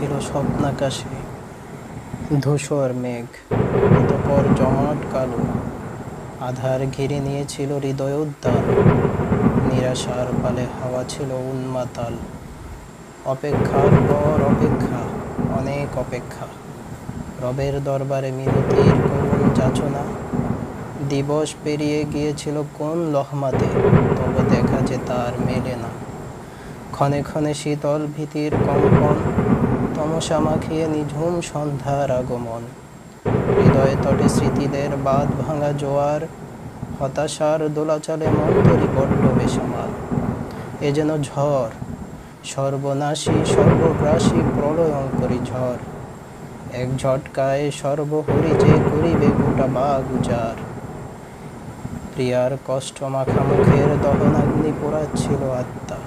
ছিল স্বপ্নাকাশে। ধূসর মেঘ, অতপর জমাট কালো। আধার ঘিরে নিয়েছিল হৃদয় উদ্যান নিরাশার পালে হাওয়া ছিল উন্মাতাল। অপেক্ষার পর অপেক্ষা, অনেক অপেক্ষা। রবের দরবারে মিনতির করুণ যাচনা। দিবস পেরিয়ে গিয়েছিল কোন লহমাতে, তবে দেখা যে তার মেলে না। ক্ষণে ক্ষণে শীতল ভীতির কম্পন। তমসা মাখিয়ে নিঝুম সন্ধ্যার আগমন। হৃদয়ে তটে স্মৃতিদের বাদ ভাঙা জোয়ার, হতাশার দোলাচলে মন্তরি বড্ড বেসামাল। এ যেন ঝড়, সর্বনাশী, সর্বগ্রাসী প্রলয়ঙ্করী ঝড়। এক ঝটকায় সর্বহরি যে করিবে গোটা বাগ উজার প্রিয়ার কষ্ট মাখামুখের দহনাগ্নি পোড়াচ্ছিল আত্মা।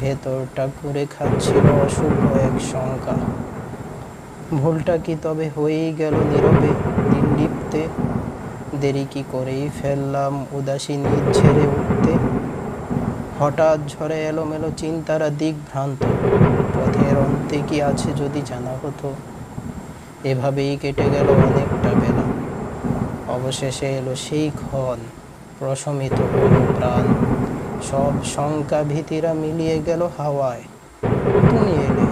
ভেতরটা ঘুরে খাচ্ছিল অশুভ এক শঙ্কা। ভুলটা কি তবে হয়েই গেল নীরবে? নির্লিপ্তে দেরি কি করেই ফেললাম উদাসীনী ঝেড়ে উঠতে। হঠাৎ ঝড়ে এলোমেলো চিন্তারা দিগ্ভ্রান্ত পথের অন্তে কি আছে যদি জানা হতো? এভাবেই কেটে গেল অনেকটা বেলা। অবশেষে এলো সেই ক্ষণ, প্রশমিত প্রাণ। সব শঙ্কা ভীতিরা মিলিয়ে গেল হাওয়ায়। তুমি এলে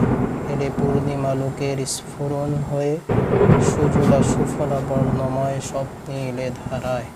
এলে পূর্ণিমা লোকের স্ফুরণ হয়ে সুজলা সুফলা বর্ণময় স্বপ্নে এলে ধারায়।